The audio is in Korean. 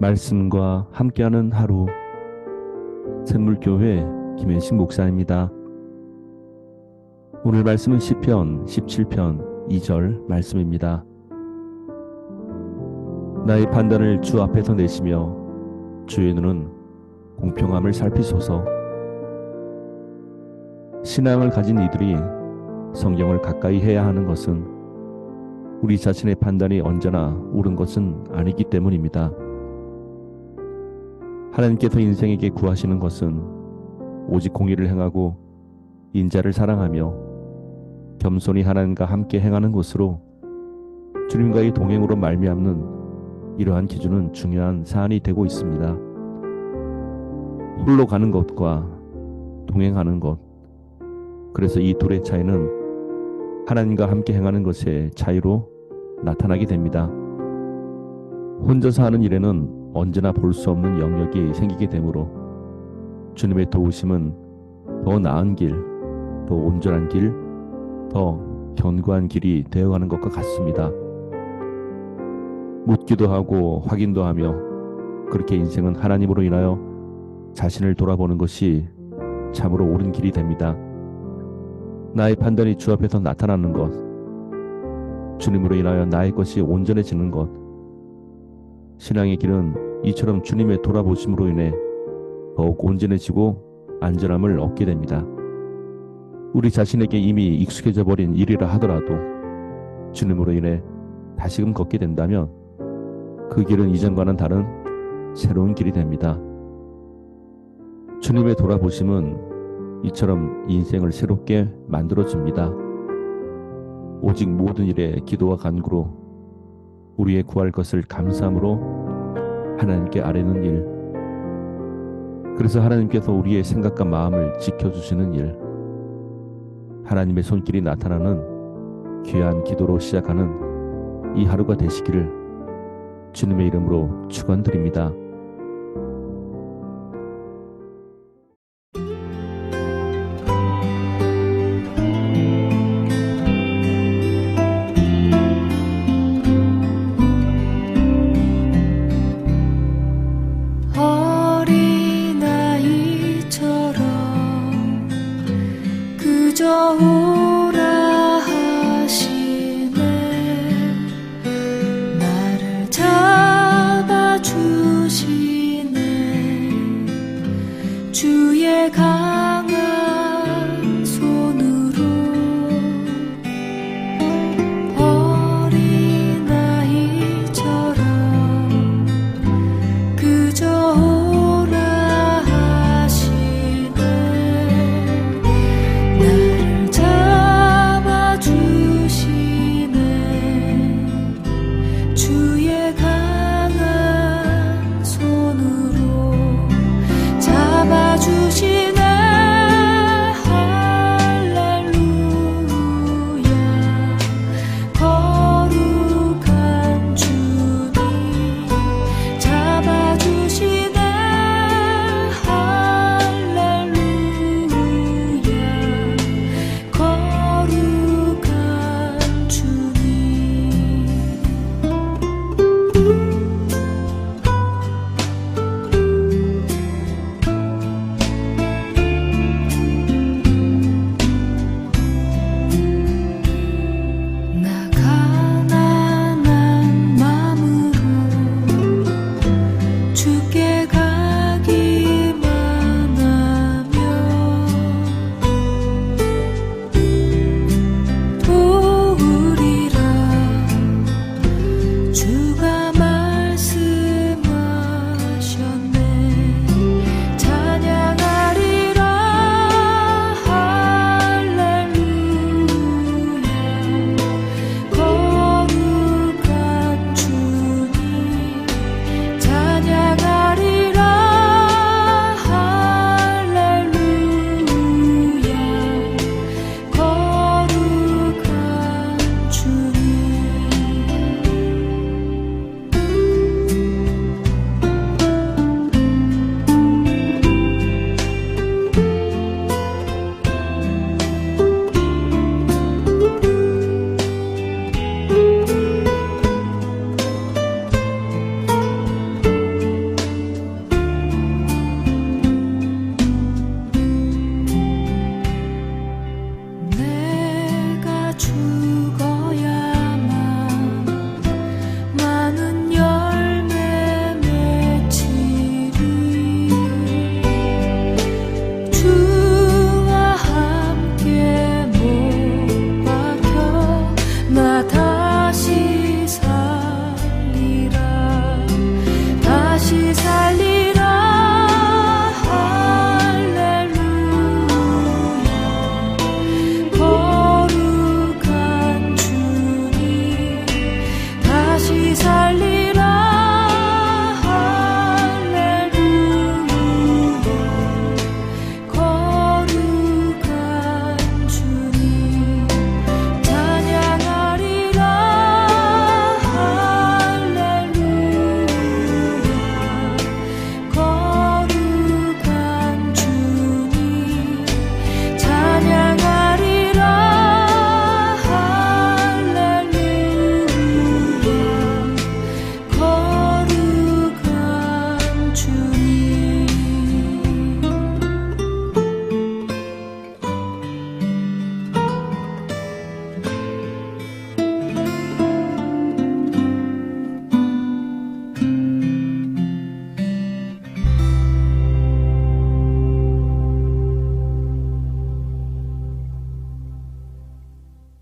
말씀과 함께하는 하루 샘물교회 김현식 목사입니다. 오늘 말씀은 시편 17편 2절 말씀입니다. 나의 판단을 주 앞에서 내시며 주의 눈은 공평함을 살피소서. 신앙을 가진 이들이 성경을 가까이 해야 하는 것은 우리 자신의 판단이 언제나 옳은 것은 아니기 때문입니다. 하나님께서 인생에게 구하시는 것은 오직 공의를 행하고 인자를 사랑하며 겸손히 하나님과 함께 행하는 것으로 주님과의 동행으로 말미암는 이러한 기준은 중요한 사안이 되고 있습니다. 홀로 가는 것과 동행하는 것. 그래서 이 둘의 차이는 하나님과 함께 행하는 것의 차이로 나타나게 됩니다. 혼자서 하는 일에는 언제나 볼 수 없는 영역이 생기게 되므로 주님의 도우심은 더 나은 길, 더 온전한 길, 더 견고한 길이 되어가는 것과 같습니다. 묻기도 하고 확인도 하며 그렇게 인생은 하나님으로 인하여 자신을 돌아보는 것이 참으로 옳은 길이 됩니다. 나의 판단이 주 앞에서 나타나는 것, 주님으로 인하여 나의 것이 온전해지는 것, 신앙의 길은 이처럼 주님의 돌아보심으로 인해 더욱 온전해지고 안전함을 얻게 됩니다. 우리 자신에게 이미 익숙해져 버린 일이라 하더라도 주님으로 인해 다시금 걷게 된다면 그 길은 이전과는 다른 새로운 길이 됩니다. 주님의 돌아보심은 이처럼 인생을 새롭게 만들어 줍니다. 오직 모든 일에 기도와 간구로 우리의 구할 것을 감사함으로 하나님께 아뢰는 일. 그래서 하나님께서 우리의 생각과 마음을 지켜 주시는 일. 하나님의 손길이 나타나는 귀한 기도로 시작하는 이 하루가 되시기를 주님의 이름으로 축원드립니다. 주신